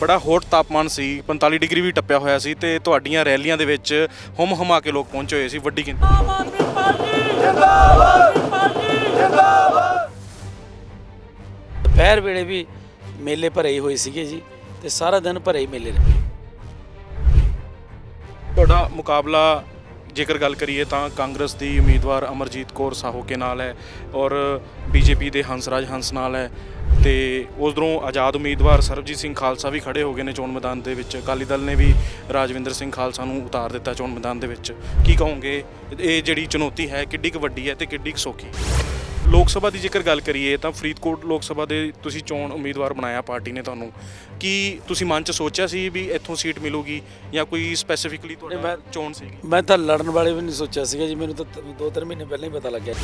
ਬੜਾ ਹੌਟ ਤਾਪਮਾਨ ਸੀ 45 ਡਿਗਰੀ ਵੀ ਟੱਪਿਆ ਹੋਇਆ ਸੀ ਤੇ ਤੁਹਾਡੀਆਂ ਰੈਲੀਆਂ ਦੇ ਵਿੱਚ ਹੁਮ ਹਮਾ ਕੇ ਲੋਕ ਪਹੁੰਚੇ ਹੋਏ ਸੀ ਵੱਡੀ ਗਿਣਤੀ। ਦੁਪਹਿਰ ਵੇਲੇ ਵੀ ਮੇਲੇ ਭਰੇ ਹੋਏ ਸੀਗੇ ਜੀ ਤੇ ਸਾਰਾ ਦਿਨ ਭਰੇ ਹੀ ਮੇਲੇ ਰਹੇ। ਤੁਹਾਡਾ ਮੁਕਾਬਲਾ ਜੇਕਰ ਗੱਲ ਕਰੀਏ ਤਾਂ ਕਾਂਗਰਸ ਦੀ ਉਮੀਦਵਾਰ ਅਮਰਜੀਤ ਕੌਰ ਸਾਹੋ ਕੇ ਨਾਲ ਹੈ ਔਰ ਬੀਜੇਪੀ ਦੇ ਹੰਸਰਾਜ ਹੰਸ ਨਾਲ ਹੈ। ਤੇ ਉਧਰੋਂ ਆਜ਼ਾਦ ਉਮੀਦਵਾਰ ਸਰਬਜੀਤ ਸਿੰਘ ਖਾਲਸਾ ਵੀ ਖੜੇ ਹੋ ਗਏ ਨੇ ਚੋਣ ਮੈਦਾਨ ਦੇ ਵਿੱਚ। ਅਕਾਲੀ ਦਲ ਨੇ ਵੀ ਰਾਜਵਿੰਦਰ ਸਿੰਘ ਖਾਲਸਾ ਨੂੰ ਉਤਾਰ ਦਿੱਤਾ ਚੋਣ ਮੈਦਾਨ ਦੇ ਵਿੱਚ। ਕੀ ਕਹੋਗੇ? ਇਹ ਜਿਹੜੀ ਚੁਣੌਤੀ ਹੈ ਕਿੱਡੀ ਕੁ ਵੱਡੀ ਹੈ ਤੇ ਕਿੱਡੀ ਕੁ ਸੌਖੀ? ਲੋਕ ਸਭਾ ਦੀ ਜੇਕਰ ਗੱਲ ਕਰੀਏ ਤਾਂ ਫਰੀਦਕੋਟ ਲੋਕ ਸਭਾ ਦੇ ਤੁਸੀਂ ਚੋਣ ਉਮੀਦਵਾਰ ਬਣਾਇਆ ਪਾਰਟੀ ਨੇ ਤੁਹਾਨੂੰ। ਕੀ ਤੁਸੀਂ ਮਨ ਚ ਸੋਚਿਆ ਸੀ ਵੀ ਇੱਥੋਂ ਸੀਟ ਮਿਲੂਗੀ ਜਾਂ ਕੋਈ ਸਪੈਸੀਫਿਕਲੀ ਤੁਹਾਡਾ ਚੋਣ ਸੀਗੀ? ਮੈਂ ਤਾਂ ਲੜਨ ਵਾਲੇ ਵੀ ਨਹੀਂ ਸੋਚਿਆ ਸੀਗਾ ਜੀ ਮੈਨੂੰ ਤਾਂ ਤ- ਦੋ ਤਿੰਨ ਮਹੀਨੇ ਪਹਿਲਾਂ ਹੀ ਪਤਾ ਲੱਗਿਆ।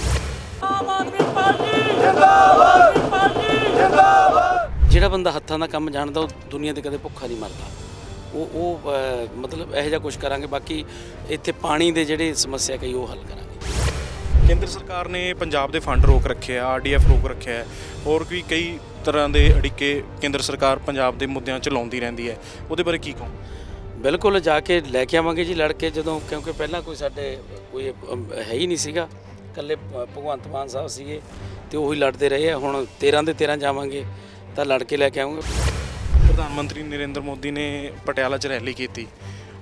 ਜਿਹੜਾ ਬੰਦਾ ਹੱਥਾਂ ਦਾ ਕੰਮ ਜਾਣਦਾ ਉਹ ਦੁਨੀਆ ਤੇ ਕਦੇ ਭੁੱਖਾ ਨਹੀਂ ਮਰਦਾ। ਉਹ ਉਹ ਅਹ, ਮਤਲਬ ਇਹੋ ਜਿਹਾ ਕੁਝ ਕਰਾਂਗੇ ਬਾਕੀ ਇੱਥੇ ਪਾਣੀ ਦੇ ਜਿਹੜੇ ਸਮੱਸਿਆ ਕਈ ਉਹ ਹੱਲ ਕਰਾਂਗੇ। ਕੇਂਦਰ ਸਰਕਾਰ ਨੇ ਪੰਜਾਬ ਦੇ ਫੰਡ ਰੋਕ ਰੱਖੇ ਆ ਆਰਡੀਐਫ ਰੋਕ ਰੱਖਿਆ ਹੈ। ਹੋਰ ਵੀ ਕਈ ਤਰ੍ਹਾਂ ਦੇ ਅੜਿੱਕੇ ਕੇਂਦਰ ਸਰਕਾਰ ਪੰਜਾਬ ਦੇ ਮੁੱਦਿਆਂ 'ਚ ਲਾਉਂਦੀ ਰਹਿੰਦੀ ਹੈ। ਉਹਦੇ ਬਾਰੇ ਕੀ ਕਹੋ ਬਿਲਕੁਲ ਜਾ ਕੇ ਲੈ ਕੇ ਆਵਾਂਗੇ ਜੀ ਲੜ ਕੇ ਜਦੋਂ ਕਿਉਂਕਿ ਪਹਿਲਾਂ ਕੋਈ ਸਾਡੇ ਕੋਈ ਅਮ, ਹੈ ਹੀ ਨਹੀਂ ਸੀਗਾ। ਇਕੱਲੇ ਭਗਵੰਤ ਮਾਨ ਸਾਹਿਬ ਸੀਗੇ ਤੇ ਉਹੀ ਲੜਦੇ ਰਹੇ ਆ। ਹੁਣ 13 ਦੇ 13 ਜਾਵਾਂਗੇ ਤਾਂ ਲੜ ਕੇ ਲੈ ਕੇ ਆਉਂਗੇ ਪ੍ਰਧਾਨ ਮੰਤਰੀ ਨਰਿੰਦਰ ਮੋਦੀ ਨੇ ਪਟਿਆਲਾ 'ਚ ਰੈਲੀ ਕੀਤੀ।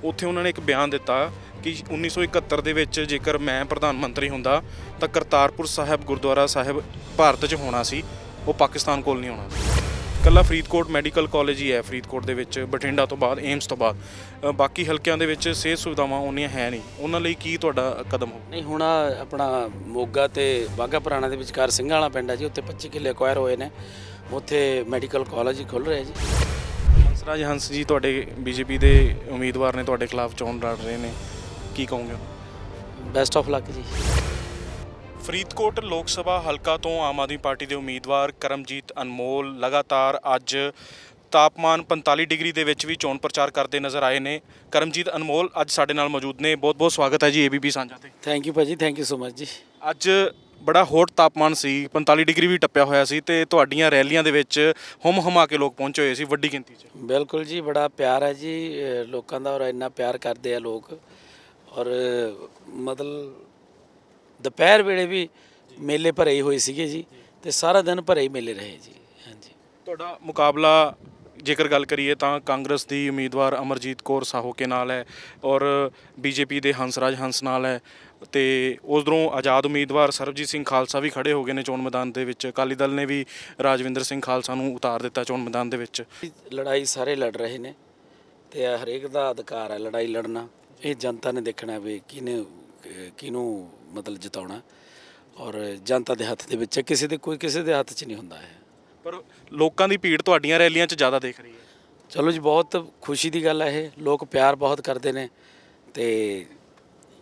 ਉੱਥੇ ਉਹਨਾਂ ਨੇ ਇੱਕ ਬਿਆਨ ਦਿੱਤਾ ਕਿ 1971 ਦੇ ਵਿੱਚ ਜੇਕਰ ਮੈਂ ਪ੍ਰਧਾਨ ਮੰਤਰੀ ਹੁੰਦਾ ਤਾਂ ਕਰਤਾਰਪੁਰ ਸਾਹਿਬ, ਗੁਰਦੁਆਰਾ ਸਾਹਿਬ ਭਾਰਤ 'ਚ ਹੋਣਾ ਸੀ। ਉਹ ਪਾਕਿਸਤਾਨ ਕੋਲ ਨਹੀਂ ਹੋਣਾ ਕੱਲਾ ਫਰੀਦਕੋਟ ਮੈਡੀਕਲ ਕਾਲਜ ਹੀ ਹੈ ਫਰੀਦਕੋਟ ਦੇ ਵਿੱਚ ਬਠਿੰਡਾ ਤੋਂ ਬਾਅਦ ਏਮਸ ਤੋਂ ਬਾਅਦ। ਅ, ਬਾਕੀ ਹਲਕਿਆਂ ਦੇ ਵਿੱਚ ਸਿਹਤ ਸੁਵਿਧਾਵਾਂ ਉਨੀਆਂ ਹੈ ਨਹੀਂ। ਉਹਨਾਂ ਲਈ ਕੀ ਤੁਹਾਡਾ ਕਦਮ ਹੋ ਨਹੀਂ ਹੁਣ ਆਹ ਆਪਣਾ ਮੋਗਾ ਤੇ ਬਾਗਾ ਪੁਰਾਣਾ ਦੇ ਵਿਚਕਾਰ ਸਿੰਘਾਂ ਵਾਲਾ ਪਿੰਡ ਹੈ ਜੀ ਉੱਥੇ 25 ਕਿੱਲੇ ਅਕਵਾਇਰ ਹੋਏ ਨੇ। ਉੱਥੇ ਮੈਡੀਕਲ ਕਾਲਜ ਹੀ ਖੁੱਲ ਰਿਹਾ ਜੀ। ਹੰਸਰਾਜ ਹੰਸ ਜੀ ਤੁਹਾਡੇ ਬੀਜੇਪੀ ਦੇ ਉਮੀਦਵਾਰ ਨੇ ਤੁਹਾਡੇ ਖਿਲਾਫ ਚੋਣ ਲੜ ਰਹੇ ਨੇ। ਕੀ ਕਹੋਗੇ? ਬੈਸਟ ਆਫ ਲੱਕ ਜੀ। ਫਰੀਦਕੋਟ ਲੋਕ ਸਭਾ ਹਲਕਾ ਤੋਂ ਆਮ ਆਦਮੀ ਪਾਰਟੀ ਦੇ ਉਮੀਦਵਾਰ ਕਰਮਜੀਤ ਅਨਮੋਲ ਲਗਾਤਾਰ ਅੱਜ ਤਾਪਮਾਨ 45 ਡਿਗਰੀ ਦੇ ਵਿੱਚ ਵੀ ਚੋਣ ਪ੍ਰਚਾਰ ਕਰਦੇ ਨਜ਼ਰ ਆਏ ਨੇ। ਕਰਮਜੀਤ ਅਨਮੋਲ ਅੱਜ ਸਾਡੇ ਨਾਲ ਮੌਜੂਦ ਨੇ। ਬਹੁਤ ਬਹੁਤ ਸਵਾਗਤ ਹੈ ਜੀ ਏਬੀਪੀ ਸਾਂਝਾ ਤੇ। ਥੈਂਕ ਯੂ ਭਾਜੀ ਥੈਂਕ ਯੂ ਸੋ ਮਚ ਜੀ। ਅੱਜ ਬੜਾ ਹੌਟ ਤਾਪਮਾਨ ਸੀ 45 ਡਿਗਰੀ ਵੀ ਟੱਪਿਆ ਹੋਇਆ ਸੀ ਤੇ ਤੁਹਾਡੀਆਂ ਰੈਲੀਆਂ ਦੇ ਵਿੱਚ ਹੁਮ ਹਮਾ ਕੇ ਲੋਕ ਪਹੁੰਚੇ ਹੋਏ ਸੀ ਵੱਡੀ ਗਿਣਤੀ 'ਚ। ਬਿਲਕੁਲ ਜੀ ਬੜਾ ਪਿਆਰ ਹੈ ਜੀ ਲੋਕਾਂ ਦਾ ਔਰ ਇੰਨਾ ਪਿਆਰ ਕਰਦੇ ਆ ਲੋਕ। ਔਰ ਮਤਲਬ ਦੁਪਹਿਰ ਵੇਲੇ ਵੀ ਮੇਲੇ ਭਰੇ ਹੋਏ ਸੀਗੇ ਜੀ ਤੇ ਸਾਰਾ ਦਿਨ ਭਰੇ ਹੀ ਮੇਲੇ ਰਹੇ ਜੀ। ਹਾਂਜੀ। ਤੁਹਾਡਾ ਮੁਕਾਬਲਾ ਜੇਕਰ ਗੱਲ ਕਰੀਏ ਤਾਂ ਕਾਂਗਰਸ ਦੀ ਉਮੀਦਵਾਰ ਅਮਰਜੀਤ ਕੌਰ ਸਾਹੋ ਕੇ ਨਾਲ ਹੈ ਔਰ ਬੀਜੇਪੀ ਦੇ ਹੰਸਰਾਜ ਹੰਸ ਨਾਲ ਹੈ ਤੇ ਉਧਰੋਂ ਆਜ਼ਾਦ ਉਮੀਦਵਾਰ ਸਰਬਜੀਤ ਸਿੰਘ ਖਾਲਸਾ ਵੀ ਖੜੇ ਹੋ ਗਏ ਨੇ ਚੋਣ ਮੈਦਾਨ ਦੇ ਵਿੱਚ। ਅਕਾਲੀ ਦਲ ਨੇ ਵੀ ਰਾਜਵਿੰਦਰ ਸਿੰਘ ਖਾਲਸਾ ਨੂੰ ਉਤਾਰ ਦਿੱਤਾ ਚੋਣ ਮੈਦਾਨ ਦੇ ਵਿੱਚ। ਲੜਾਈ ਸਾਰੇ ਲੜ ਰਹੇ ਨੇ ਤੇ ਹਰੇਕ ਦਾ ਅਧਿਕਾਰ ਹੈ ਲੜਾਈ ਲੜਨਾ। ਇਹ ਜਨਤਾ ਨੇ ਦੇਖਣਾ ਵੀ ਕਿਹਨੇ ਕਿਹਨੂੰ ਮਤਲਬ ਜਿਤਾਉਣਾ? ਔਰ ਜਨਤਾ ਦੇ ਹੱਥ ਦੇ ਵਿੱਚ ਹੈ ਕਿਸੇ ਦੇ ਕੋਈ ਕਿਸੇ ਦੇ ਹੱਥ 'ਚ ਨਹੀਂ ਹੁੰਦਾ ਹੈ ਪਰ ਲੋਕਾਂ ਦੀ ਭੀੜ ਤੁਹਾਡੀਆਂ ਰੈਲੀਆਂ 'ਚ ਜ਼ਿਆਦਾ ਦੇਖ ਰਹੀ ਹੈ। ਚਲੋ ਜੀ ਬਹੁਤ ਖੁਸ਼ੀ ਦੀ ਗੱਲ ਹੈ ਇਹ। ਲੋਕ ਪਿਆਰ ਬਹੁਤ ਕਰਦੇ ਨੇ ਤੇ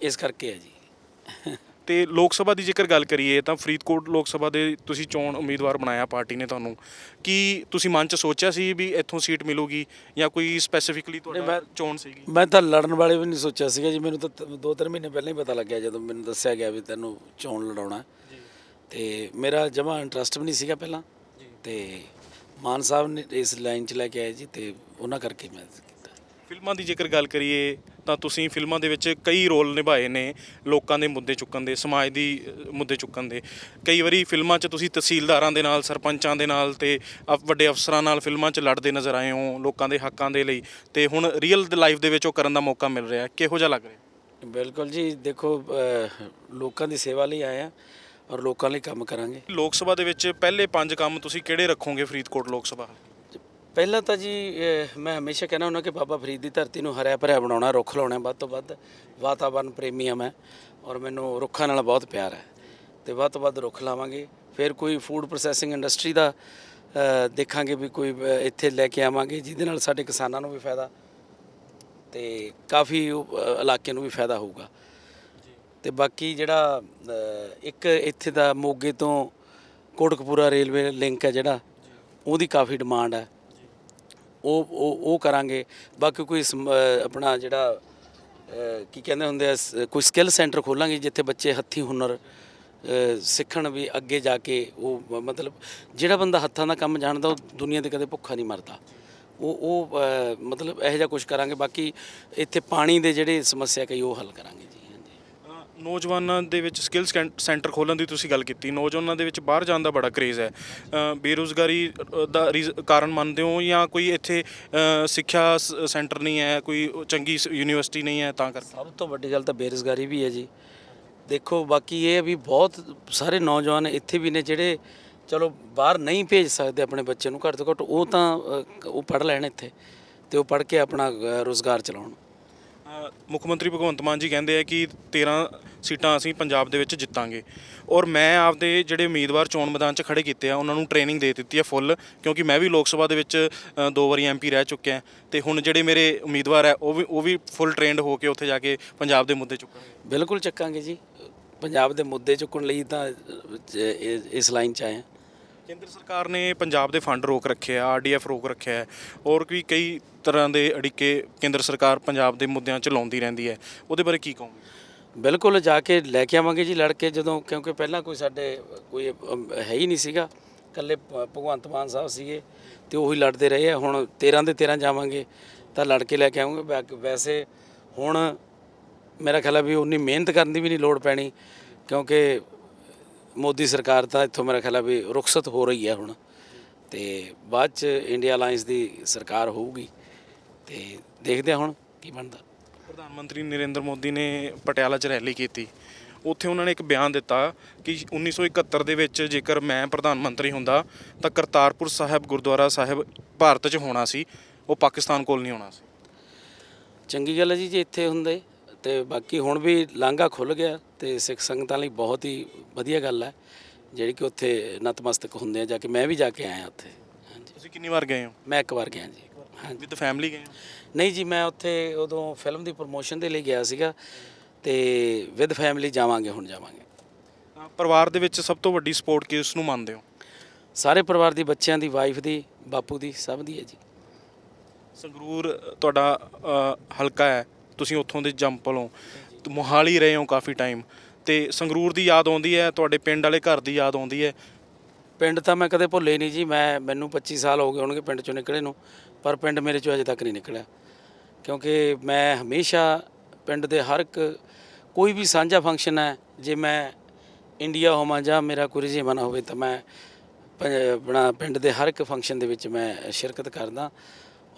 ਇਸ ਕਰਕੇ ਹੈ ਜੀ। ਤੇ ਲੋਕ ਸਭਾ ਦੀ ਜੇਕਰ ਗੱਲ ਕਰੀਏ ਤਾਂ ਫਰੀਦਕੋਟ ਲੋਕ ਸਭਾ ਦੇ ਤੁਸੀਂ ਚੋਣ ਉਮੀਦਵਾਰ ਬਣਾਇਆ ਪਾਰਟੀ ਨੇ ਤੁਹਾਨੂੰ। ਕੀ ਤੁਸੀਂ ਮਨ 'ਚ ਸੋਚਿਆ ਸੀ ਵੀ ਇੱਥੋਂ ਸੀਟ ਮਿਲੂਗੀ ਜਾਂ ਕੋਈ ਸਪੈਸੀਫਿਕਲੀ ਤੁਹਾਡਾ ਚੋਣ ਸੀਗੀ? ਮੈਂ ਤਾਂ ਲੜਨ ਵਾਲੇ ਵੀ ਨਹੀਂ ਸੋਚਿਆ ਸੀਗਾ ਜੀ ਮੈਨੂੰ ਤਾਂ ਤ- ਦੋ ਤਿੰਨ ਮਹੀਨੇ ਪਹਿਲਾਂ ਹੀ ਪਤਾ ਲੱਗਿਆ ਜਦੋਂ ਮੈਨੂੰ ਦੱਸਿਆ ਗਿਆ ਵੀ ਤੈਨੂੰ ਚੋਣ ਲੜਾਉਣਾ। ਤੇ ਮੇਰਾ ਜਮਾ ਇੰਟਰਸਟ ਵੀ ਨਹੀਂ ਸੀਗਾ ਪਹਿਲਾਂ। ਤੇ ਮਾਨ ਸਾਹਿਬ ਨੇ ਇਸ ਲਾਈਨ 'ਚ ਲੈ ਕੇ ਆਏ ਜੀ ਤੇ ਉਹਨਾਂ ਕਰਕੇ ਮੈਂ ਫਿਲਮਾਂ ਦੀ ਜੇਕਰ ਗੱਲ ਕਰੀਏ ਤਾਂ ਤੁਸੀਂ ਫਿਲਮਾਂ ਦੇ ਵਿੱਚ ਕਈ ਰੋਲ ਨਿਭਾਏ ਨੇ ਲੋਕਾਂ ਦੇ ਮੁੱਦੇ ਚੁੱਕਣ ਦੇ ਸਮਾਜ ਦੀ ਅ, ਮੁੱਦੇ ਚੁੱਕਣ ਦੇ। ਕਈ ਵਾਰੀ ਫਿਲਮਾਂ 'ਚ ਤੁਸੀਂ ਤਹਿਸੀਲਦਾਰਾਂ ਦੇ ਨਾਲ ਸਰਪੰਚਾਂ ਦੇ ਨਾਲ ਤੇ ਅਫ- ਵੱਡੇ ਅਫਸਰਾਂ ਨਾਲ ਫਿਲਮਾਂ 'ਚ ਲੜਦੇ ਨਜ਼ਰ ਆਏ ਹੋ ਲੋਕਾਂ ਦੇ ਹੱਕਾਂ ਦੇ ਲਈ। ਤੇ ਹੁਣ ਰੀਅਲ ਲਾਈਫ ਦੇ ਵਿੱਚ ਉਹ ਕਰਨ ਦਾ ਮੌਕਾ ਮਿਲ ਰਿਹਾ। ਕਿਹੋ ਜਿਹਾ ਲੱਗ ਰਿਹਾ? ਬਿਲਕੁਲ ਜੀ ਦੇਖੋ ਅਹ, ਲੋਕਾਂ ਦੀ ਸੇਵਾ ਲਈ ਆਏ ਆ ਔਰ ਲੋਕਾਂ ਲਈ ਕੰਮ ਕਰਾਂਗੇ। ਲੋਕ ਸਭਾ ਦੇ ਵਿੱਚ ਪਹਿਲੇ ਪੰਜ ਕੰਮ ਤੁਸੀਂ ਕਿਹੜੇ ਰੱਖੋਗੇ ਫਰੀਦਕੋਟ ਲੋਕ ਸਭਾ? ਪਹਿਲਾਂ ਤਾਂ ਜੀ ਮੈਂ ਹਮੇਸ਼ਾ ਕਹਿਣਾ ਹੁੰਦਾ ਕਿ ਬਾਬਾ ਫਰੀਦ ਦੀ ਧਰਤੀ ਨੂੰ ਹਰਿਆ ਭਰਿਆ ਬਣਾਉਣਾ ਰੁੱਖ ਲਾਉਣਾ ਵੱਧ ਤੋਂ ਵੱਧ ਵਾਤਾਵਰਨ ਪ੍ਰੇਮੀ ਆ ਮੈਂ ਔਰ ਮੈਨੂੰ ਰੁੱਖਾਂ ਨਾਲ ਬਹੁਤ ਪਿਆਰ ਹੈ। ਤੇ ਵੱਧ ਤੋਂ ਵੱਧ ਰੁੱਖ ਲਾਵਾਂਗੇ ਫਿਰ ਕੋਈ ਫੂਡ ਪ੍ਰੋਸੈਸਿੰਗ ਇੰਡਸਟਰੀ ਦਾ ਦੇਖਾਂਗੇ ਵੀ ਕੋਈ ਇੱਥੇ ਲੈ ਕੇ ਆਵਾਂਗੇ ਜਿਹਦੇ ਨਾਲ ਸਾਡੇ ਕਿਸਾਨਾਂ ਨੂੰ ਵੀ ਫਾਇਦਾ ਤੇ ਕਾਫੀ ਉਹ, ਇਲਾਕੇ ਨੂੰ ਵੀ ਫਾਇਦਾ ਹੋਊਗਾ। ਤੇ ਬਾਕੀ ਜਿਹੜਾ ਇੱਕ ਇੱਥੇ ਦਾ ਮੋਗੇ ਤੋਂ ਕੋਟਕਪੂਰਾ ਰੇਲਵੇ ਲਿੰਕ ਹੈ ਜਿਹੜਾ ਉਹਦੀ ਕਾਫੀ ਡਿਮਾਂਡ ਹੈ। ਉਹ ਉਹ ਉਹ ਕਰਾਂਗੇ। ਬਾਕੀ ਕੋਈ ਸਮ- ਅਹ ਆਪਣਾ ਜਿਹੜਾ ਅਹ ਕੀ ਕਹਿੰਦੇ ਹੁੰਦੇ ਆ ਸ- ਕੋਈ ਸਕਿੱਲ ਸੈਂਟਰ ਖੋਲਾਂਗੇ ਜਿੱਥੇ ਬੱਚੇ ਹੱਥੀਂ ਹੁਨਰ ਅਹ ਸਿੱਖਣ ਵੀ ਅੱਗੇ ਜਾ ਕੇ ਉਹ ਮ- ਮਤਲਬ ਜਿਹੜਾ ਬੰਦਾ ਹੱਥਾਂ ਦਾ ਕੰਮ ਜਾਣਦਾ ਉਹ ਦੁਨੀਆ ਤੇ ਕਦੇ ਭੁੱਖਾ ਨਹੀਂ ਮਰਦਾ। ਉਹ ਉਹ ਅ, ਮਤਲਬ ਇਹੋ ਜਿਹਾ ਕੁਝ ਕਰਾਂਗੇ। ਬਾਕੀ ਇੱਥੇ ਪਾਣੀ ਦੇ ਜਿਹੜੇ ਸਮੱਸਿਆ ਕਈ ਉਹ ਹੱਲ ਕਰਾਂਗੇ ਜੀ। ਨੌਜਵਾਨਾਂ ਦੇ ਵਿੱਚ ਸਕਿੱਲ ਸੈਂਟਰ ਖੋਲਣ ਦੀ ਤੁਸੀਂ ਗੱਲ ਕੀਤੀ। ਨੌਜਵਾਨਾਂ ਦੇ ਵਿੱਚ ਬਾਹਰ ਜਾਣ ਦਾ ਬੜਾ ਕਰੇਜ਼ ਹੈ। ਅ, ਬੇਰੁਜ਼ਗਾਰੀ ਦਾ ਰੀਜ਼- ਕਾਰਨ ਮੰਨਦੇ ਹੋ ਜਾਂ ਕੋਈ ਇੱਥੇ ਸਿੱਖਿਆ ਸ- ਸੈਂਟਰ ਨਹੀਂ ਹੈ ਕੋਈ ਚੰਗੀ ਯੂਨੀਵਰਸਿਟੀ ਨਹੀਂ ਹੈ ਤਾਂ ਕਰਕੇ? ਸਭ ਤੋਂ ਵੱਡੀ ਗੱਲ ਤਾਂ ਬੇਰੁਜ਼ਗਾਰੀ ਵੀ ਹੈ ਜੀ। ਦੇਖੋ ਬਾਕੀ ਇਹ ਹੈ ਵੀ ਬਹੁਤ ਸਾਰੇ ਨੌਜਵਾਨ ਇੱਥੇ ਵੀ ਨੇ ਜਿਹੜੇ ਚਲੋ ਬਾਹਰ ਨਹੀਂ ਭੇਜ ਸਕਦੇ ਆਪਣੇ ਬੱਚੇ ਨੂੰ ਘੱਟ ਤੋਂ ਘੱਟ ਉਹ ਤਾਂ ਉਹ ਪੜ੍ਹ ਲੈਣ ਇੱਥੇ ਤੇ ਉਹ ਪੜ੍ਹ ਕੇ ਆਪਣਾ ਅ, ਰੋਜ਼ਗਾਰ ਚਲਾਉਣ। ਮੁੱਖ ਮੰਤਰੀ ਭਗਵੰਤ ਮਾਨ ਜੀ ਕਹਿੰਦੇ ਆ ਕਿ 13 ਸੀਟਾਂ ਅਸੀਂ ਪੰਜਾਬ ਦੇ ਵਿੱਚ ਜਿੱਤਾਂਗੇ। ਔਰ ਮੈਂ ਆਪਦੇ ਜਿਹੜੇ ਉਮੀਦਵਾਰ ਚੋਣ ਮੈਦਾਨ 'ਚ ਖੜੇ ਕੀਤੇ ਆ ਉਹਨਾਂ ਨੂੰ ਟ੍ਰੇਨਿੰਗ ਦੇ ਦਿੱਤੀ ਹੈ ਫੁੱਲ ਕਿਉਂਕਿ ਮੈਂ ਵੀ ਲੋਕ ਸਭਾ ਦੇ ਵਿੱਚ ਅ, ਦੋ ਵਾਰੀ ਐਮਪੀ ਰਹਿ ਚੁੱਕਿਆ ਤੇ ਹੁਣ ਜਿਹੜੇ ਮੇਰੇ ਉਮੀਦਵਾਰ ਹੈ ਉਹ ਵੀ ਉਹ ਵੀ ਫੁੱਲ ਟ੍ਰੇਨਡ ਹੋ ਕੇ ਉੱਥੇ ਜਾ ਕੇ ਪੰਜਾਬ ਦੇ ਮੁੱਦੇ ਚੁੱਕਣਗੇ। ਬਿਲਕੁਲ ਚੱਕਾਂਗੇ ਜੀ। ਪੰਜਾਬ ਦੇ ਮੁੱਦੇ ਚੁੱਕਣ ਲਈ ਤਾਂ ਅ, ਇਹ- ਇਸ ਲਾਈਨ 'ਚ ਆਏ ਹਾਂ। ਕੇਂਦਰ ਸਰਕਾਰ ਨੇ ਪੰਜਾਬ ਦੇ ਫੰਡ ਰੋਕ ਰੱਖੇ ਰੱਖਿਆ ਆਰਡੀਐਫ ਰੋਕ ਰੱਖਿਆ ਹੈ ਔਰ ਵੀ ਕਈ ਤਰ੍ਹਾਂ ਦੇ ਅੜਿੱਕੇ ਕੇਂਦਰ ਸਰਕਾਰ ਪੰਜਾਬ ਦੇ ਮੁੱਦਿਆਂ 'ਚ ਲਾਉਂਦੀ ਰਹਿੰਦੀ ਹੈ। ਉਹਦੇ ਬਾਰੇ ਕੀ ਕਹੋਗੇ? ਬਿਲਕੁਲ ਜਾ ਕੇ ਲੈ ਕੇ ਆਵਾਂਗੇ ਜੀ ਲੜ ਕੇ ਜਦੋਂ ਕਿਉਂਕਿ ਪਹਿਲਾਂ ਕੋਈ ਸਾਡੇ ਕੋਈ ਅਮ, ਹੈ ਹੀ ਨਹੀਂ ਸੀਗਾ। ਇਕੱਲੇ ਭ- ਭਗਵੰਤ ਮਾਨ ਸਾਹਿਬ ਸੀਗੇ ਤੇ ਉਹੀ ਲੜਦੇ ਰਹੇ ਆ। ਹੁਣ 13 ਦੇ 13 ਜਾਵਾਂਗੇ ਤਾਂ ਲੜ ਕੇ ਲੈ ਕੇ ਆਵਾਂਗੇ ਵੈ- ਵੈਸੇ ਹੁਣ ਮੇਰਾ ਖਿਆਲ ਹੈ ਵੀ ਉਨੀ ਮਿਹਨਤ ਕਰਨ ਦੀ ਵੀ ਨਹੀਂ ਲੋੜ ਪੈਣੀ ਕਿਉਂਕਿ ਮੋਦੀ ਸਰਕਾਰ ਤਾਂ ਇੱਥੋਂ ਮੇਰਾ ਖਿਆਲ ਹੈ ਵੀ ਰੁਖਸਤ ਹੋ ਰਹੀ ਹੈ ਹੁਣ। ਤੇ ਬਾਅਦ ਚ ਇੰਡੀਆ ਅਲਾਈਅੰਸ ਦੀ ਸਰਕਾਰ ਹੋਊਗੀ। ਤੇ ਦੇਖਦੇ ਹਾਂ ਹੁਣ ਕੀ ਬਣਦਾ। ਪ੍ਰਧਾਨ ਮੰਤਰੀ ਨਰਿੰਦਰ ਮੋਦੀ ਨੇ ਪਟਿਆਲਾ 'ਚ ਰੈਲੀ ਕੀਤੀ। ਉੱਥੇ ਉਹਨਾਂ ਨੇ ਇੱਕ ਬਿਆਨ ਦਿੱਤਾ ਕਿ 1971 ਦੇ ਵਿੱਚ ਜੇਕਰ ਮੈਂ ਪ੍ਰਧਾਨ ਮੰਤਰੀ ਹੁੰਦਾ ਤਾਂ ਕਰਤਾਰਪੁਰ ਸਾਹਿਬ ਗੁਰਦੁਆਰਾ ਸਾਹਿਬ ਭਾਰਤ 'ਚ ਹੋਣਾ ਸੀ। ਉਹ ਪਾਕਿਸਤਾਨ ਕੋਲ ਨਹੀਂ ਹੋਣਾ ਸੀ। ਚੰਗੀ ਗੱਲ ਹੈ ਜੀ ਜੇ ਇੱਥੇ ਹੁੰਦੇ। ਤੇ ਬਾਕੀ ਹੁਣ ਵੀ ਲਾਂਘਾ ਖੁੱਲ ਗਿਆ ਤੇ ਸਿੱਖ ਸੰਗਤਾਂ ਲਈ ਬਹੁਤ ਹੀ ਵਧੀਆ ਗੱਲ ਹੈ ਜਿਹੜੀ ਕਿ ਉੱਥੇ ਨਤਮਸਤਕ ਹੁੰਦੇ ਆ ਜਾ ਕੇ ਮੈਂ ਵੀ ਜਾ ਕੇ ਆਇਆ ਉੱਥੇ। ਹਾਂਜੀ। ਤੁਸੀਂ ਕਿੰਨੀ ਵਾਰ ਗਏ ਹੋ? ਮੈਂ ਇੱਕ ਵਾਰ ਗਿਆ ਜੀ। ਹਾਂਜੀ। ਵਿਦ ਫੈਮਿਲੀ ਗਏ ਹੋ? ਨਹੀਂ ਜੀ ਮੈਂ ਉੱਥੇ ਉਦੋਂ ਫਿਲਮ ਦੀ ਪ੍ਰੋਮੋਸ਼ਨ ਦੇ ਲਈ ਗਿਆ ਸੀਗਾ ਤੇ ਵਿਦ ਫੈਮਿਲੀ ਜਾਵਾਂਗੇ ਹੁਣ ਜਾਵਾਂਗੇ। ਪਰਿਵਾਰ ਦੇ ਵਿੱਚ ਸਭ ਤੋਂ ਵੱਡੀ ਸਪੋਰਟ ਕਿਸ ਨੂੰ ਮੰਨਦੇ ਹੋ? ਸਾਰੇ ਪਰਿਵਾਰ ਦੀ ਬੱਚਿਆਂ ਦੀ ਵਾਈਫ ਦੀ ਬਾਪੂ ਦੀ ਸਭ ਦੀ ਹੈ ਜੀ। ਸੰਗਰੂਰ ਤੁਹਾਡਾ ਹਲਕਾ ਹੈ। ਤੁਸੀਂ ਉੱਥੋਂ ਦੇ ਜੰਪਲੋਂ ਤੇ ਮੋਹਾਲੀ ਰਹੇ ਹੋ ਕਾਫੀ ਟਾਈਮ ਤੇ ਸੰਗਰੂਰ ਦੀ ਯਾਦ ਆਉਂਦੀ ਹੈ, ਤੁਹਾਡੇ ਪਿੰਡ ਵਾਲੇ ਘਰ ਦੀ ਯਾਦ ਆਉਂਦੀ ਹੈ? ਪਿੰਡ ਤਾਂ ਮੈਂ ਕਦੇ ਭੁੱਲੇ ਨਹੀਂ ਜੀ, ਮੈਂ, ਮੈਨੂੰ 25 ਸਾਲ ਹੋ ਗਏ ਹੋਣਗੇ ਪਿੰਡ ਚੋਂ ਨਿਕਲੇ ਨੂੰ, ਪਰ ਪਿੰਡ ਮੇਰੇ ਚੋਂ ਅਜੇ ਤੱਕ ਨਹੀਂ ਨਿਕਲਿਆ। ਕਿਉਂਕਿ ਮੈਂ ਹਮੇਸ਼ਾ ਪਿੰਡ ਦੇ ਹਰ ਇੱਕ, ਕੋਈ ਵੀ ਸਾਂਝਾ ਫੰਕਸ਼ਨ ਹੈ, ਜੇ ਮੈਂ ਇੰਡੀਆ ਹੋਵਾਂ ਜਾਂ ਮੇਰਾ ਕੋਈ ਰੁਝੇਵਾਂ ਹੋਵੇ, ਤਾਂ ਮੈਂ ਆਪਣਾ ਪਿੰਡ ਦੇ ਹਰ ਇੱਕ ਫੰਕਸ਼ਨ ਦੇ ਵਿੱਚ ਮੈਂ ਸ਼ਿਰਕਤ ਕਰਦਾ।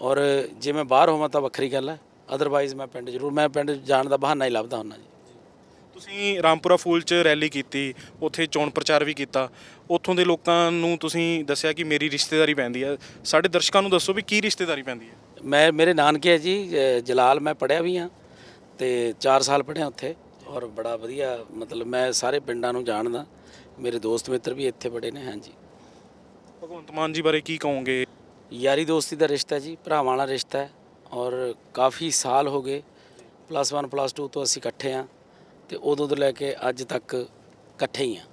ਔਰ ਜੇ ਮੈਂ ਬਾਹਰ ਹੋਵਾਂ ਤਾਂ ਵੱਖਰੀ ਗੱਲ ਹੈ। ਅਦਰਵਾਈਜ਼ ਮੈਂ ਪਿੰਡ ਜ਼ਰੂਰ ਮੈਂ ਪਿੰਡ ਜਾਣ ਦਾ ਬਹਾਨਾ ਹੀ ਲੱਭਦਾ ਹੁੰਦਾ ਜੀ। ਤੁਸੀਂ ਰਾਮਪੁਰਾ ਫੂਲ 'ਚ ਰੈਲੀ ਕੀਤੀ ਉੱਥੇ ਚੋਣ ਪ੍ਰਚਾਰ ਵੀ ਕੀਤਾ। ਉੱਥੋਂ ਦੇ ਲੋਕਾਂ ਨੂੰ ਤੁਸੀਂ ਦੱਸਿਆ ਕਿ ਮੇਰੀ ਰਿਸ਼ਤੇਦਾਰੀ ਪੈਂਦੀ ਹੈ ਸਾਡੇ ਦਰਸ਼ਕਾਂ ਨੂੰ ਦੱਸੋ ਵੀ ਕੀ ਰਿਸ਼ਤੇਦਾਰੀ ਪੈਂਦੀ ਹੈ ਮੈਂ ਮੇਰੇ ਨਾਨਕੇ ਹੈ ਜੀ ਅ, ਜਲਾਲ ਮੈਂ ਪੜਿਆ ਵੀ ਹਾਂ ਤੇ 4 ਸਾਲ ਪੜਿਆ ਉੱਥੇ ਔਰ ਬੜਾ ਵਧੀਆ ਮਤਲਬ ਮੈਂ ਸਾਰੇ ਪਿੰਡਾਂ ਨੂੰ ਜਾਣਦਾ। ਮੇਰੇ ਦੋਸਤ ਮਿੱਤਰ ਵੀ ਇੱਥੇ ਬੜੇ ਨੇ ਹਾਂਜੀ। ਭਗਵੰਤ ਮਾਨ ਜੀ ਬਾਰੇ ਕੀ ਕਹੋਗੇ? ਯਾਰੀ ਦੋਸਤੀ ਦਾ ਰਿਸ਼ਤਾ ਜੀ ਭਰਾਵਾਂ ਵਾਲਾ ਰਿਸ਼ਤਾ ਹੈ। ਔਰ ਕਾਫੀ ਸਾਲ ਹੋ ਗਏ ਪਲੱਸ 1 ਪਲੱਸ 2 ਤੋਂ ਅਸੀਂ ਇਕੱਠੇ ਆ ਤੇ ਉਦੋਂ ਤੋਂ ਲੈ ਕੇ ਅੱਜ ਤੱਕ ਇਕੱਠੇ ਹੀ ਆ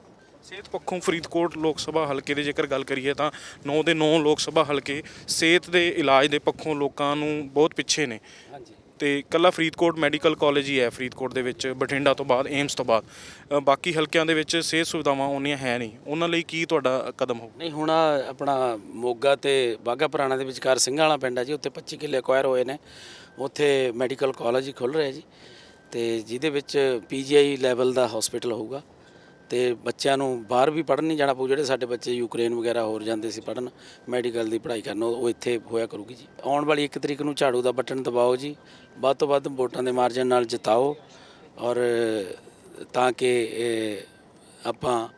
ਸਿਹਤ ਪੱਖੋਂ ਫਰੀਦਕੋਟ ਲੋਕ ਸਭਾ ਹਲਕੇ ਦੀ ਜੇਕਰ ਗੱਲ ਕਰੀਏ ਤਾਂ 9 ਦੇ 9 ਲੋਕ ਸਭਾ ਹਲਕੇ ਸਿਹਤ ਦੇ ਇਲਾਜ ਦੇ ਪੱਖੋਂ ਲੋਕਾਂ ਨੂੰ ਬਹੁਤ ਪਿੱਛੇ ਨੇ। ਹਾਂਜੀ। ਤੇ ਕੱਲਾ ਫਰੀਦਕੋਟ ਮੈਡੀਕਲ ਕਾਲਜ ਹੀ ਹੈ ਫਰੀਦਕੋਟ ਦੇ ਵਿੱਚ ਬਠਿੰਡਾ ਤੋਂ ਬਾਅਦ ਏਮਸ ਤੋਂ ਬਾਅਦ। ਅ, ਬਾਕੀ ਹਲਕਿਆਂ ਦੇ ਵਿੱਚ ਸਿਹਤ ਸੁਵਿਧਾਵਾਂ ਉਨੀਆਂ ਹੈ ਨਹੀਂ। ਉਹਨਾਂ ਲਈ ਕੀ ਤੁਹਾਡਾ ਕਦਮ ਹੋਊ? ਨਹੀਂ ਹੁਣ ਆਹ ਆਪਣਾ ਮੋਗਾ ਤੇ ਬਾਗਾ ਪੁਰਾਣਾ ਦੇ ਵਿਚਕਾਰ ਸਿੰਘਾਂ ਵਾਲਾ ਪਿੰਡ ਹੈ ਜੀ ਉੱਥੇ 25 ਕਿੱਲੇ ਅਕਵਾਇਰ ਹੋਏ ਨੇ। ਉੱਥੇ ਮੈਡੀਕਲ ਕਾਲਜ ਹੀ ਖੁੱਲ ਰਿਹਾ ਜੀ। ਤੇ ਜਿਹਦੇ ਵਿੱਚ ਪੀਜੀਆਈ ਲੈਵਲ ਦਾ ਹਸਪੀਟਲ ਹੋਊਗਾ। ਤੇ ਬੱਚਿਆਂ ਨੂੰ ਬਾਹਰ ਵੀ ਪੜ੍ਹਨ ਨਹੀਂ ਜਾਣਾ ਪਊ, ਜਿਹੜੇ ਸਾਡੇ ਬੱਚੇ ਯੂਕਰੇਨ ਵਗੈਰਾ ਹੋਰ ਜਾਂਦੇ ਸੀ ਪੜ੍ਹਨ, ਮੈਡੀਕਲ ਦੀ ਪੜ੍ਹਾਈ ਕਰਨ, ਉਹ ਇੱਥੇ ਹੋਇਆ ਕਰੂਗੀ ਜੀ। ਆਉਣ ਵਾਲੀ 1 ਤਰੀਕ ਨੂੰ ਝਾੜੂ ਦਾ ਬਟਨ ਦਬਾਓ ਜੀ। ਵੱਧ ਤੋਂ ਵੱਧ ਵੋਟਾਂ ਦੇ ਮਾਰਜਨ ਨਾਲ ਜਿਤਾਓ ਔਰ ਤਾਂ ਕਿ ਆਪਾਂ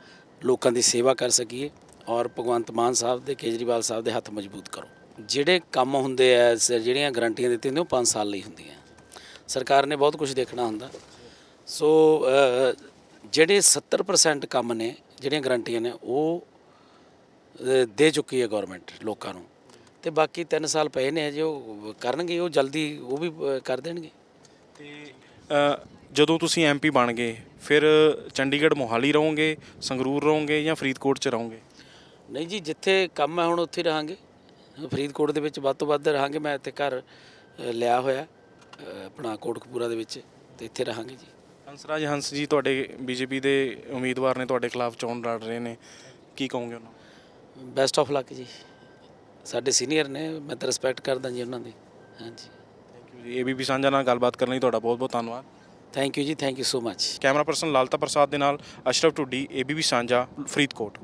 ਲੋਕਾਂ ਦੀ ਸੇਵਾ ਕਰ ਸਕੀਏ ਔਰ ਭਗਵੰਤ ਮਾਨ ਸਾਹਿਬ ਦੇ, ਕੇਜਰੀਵਾਲ ਸਾਹਿਬ ਦੇ ਹੱਥ ਮਜ਼ਬੂਤ ਕਰੋ। ਜਿਹੜੇ ਕੰਮ ਹੁੰਦੇ ਆ ਸ- ਜਿਹੜੀਆਂ ਗਰੰਟੀਆਂ ਦਿੱਤੀਆਂ ਹੁੰਦੀਆਂ, ਉਹ 5 ਸਾਲ ਲਈ ਹੁੰਦੀਆਂ। ਸਰਕਾਰ ਨੇ ਬਹੁਤ ਕੁਝ ਦੇਖਣਾ ਹੁੰਦਾ। ਸੋ ਜਿਹੜੇ 70% ਕੰਮ ਨੇ ਜਿਹੜੀਆਂ ਗਰੰਟੀਆਂ ਨੇ ਉਹ ਅ, ਦੇ ਚੁੱਕੀ ਹੈ ਗਵਰਨਮੈਂਟ ਲੋਕਾਂ ਨੂੰ। ਤੇ ਬਾਕੀ 3 ਸਾਲ ਪਏ ਨੇ ਜੇ ਉਹ ਕਰਨਗੇ ਉਹ ਜਲਦੀ ਉਹ ਵੀ ਅ, ਕਰ ਦੇਣਗੇ। ਤੇ ਅ, ਜਦੋਂ ਤੁਸੀਂ ਐਮਪੀ ਬਣ ਗਏ ਫਿਰ ਚੰਡੀਗੜ੍ਹ ਮੋਹਾਲੀ ਰਹੋਗੇ ਸੰਗਰੂਰ ਰਹੋਗੇ ਜਾਂ ਫਰੀਦਕੋਟ 'ਚ ਰਹੋਗੇ? ਨਹੀਂ ਜੀ ਜਿੱਥੇ ਕੰਮ ਹੈ ਹੁਣ ਉੱਥੇ ਹੀ ਰਹਾਂਗੇ। ਫਰੀਦਕੋਟ ਦੇ ਵਿੱਚ ਵੱਧ ਤੋਂ ਵੱਧ ਰਹਾਂਗੇ। ਮੈਂ ਇੱਥੇ ਘਰ ਅ, ਲਿਆ ਹੋਇਆ ਅ, ਆਪਣਾ ਕੋਟਕਪੂਰਾ ਦੇ ਵਿੱਚ ਤੇ ਇੱਥੇ ਰਹਾਂਗੇ ਜੀ। ਹੰਸਰਾਜ ਹੰਸ ਜੀ ਤੁਹਾਡੇ ਬੀਜੇਪੀ ਦੇ ਉਮੀਦਵਾਰ ਨੇ ਤੁਹਾਡੇ ਖਿਲਾਫ ਚੋਣ ਲੜ ਰਹੇ ਨੇ। ਕੀ ਕਹੋਗੇ ਉਹਨਾਂ ਨੂੰ? ਬੈਸਟ ਆਫ ਲੱਕ ਜੀ। ਸਾਡੇ ਸੀਨੀਅਰ ਨੇ ਮੈਂ ਤਾਂ ਰਿਸਪੈਕਟ ਕਰਦਾ ਜੀ ਉਹਨਾਂ ਦੀ। ਹਾਂਜੀ। ਥੈਂਕ ਯੂ ਜੀ। ਏਬੀਪੀ ਸਾਂਝਾ ਨਾਲ ਗੱਲਬਾਤ ਕਰਨ ਲਈ ਤੁਹਾਡਾ ਬਹੁਤ ਬਹੁਤ ਧੰਨਵਾਦ। ਥੈਂਕ ਯੂ ਜੀ thank you so much camera person Lalta Prasad ਦੇ ਨਾਲ ਅਸ਼ਰਫ ਟੁੱਡੀ ਏਬੀਪੀ ਸਾਂਝਾ ਫਰੀਦਕੋਟ।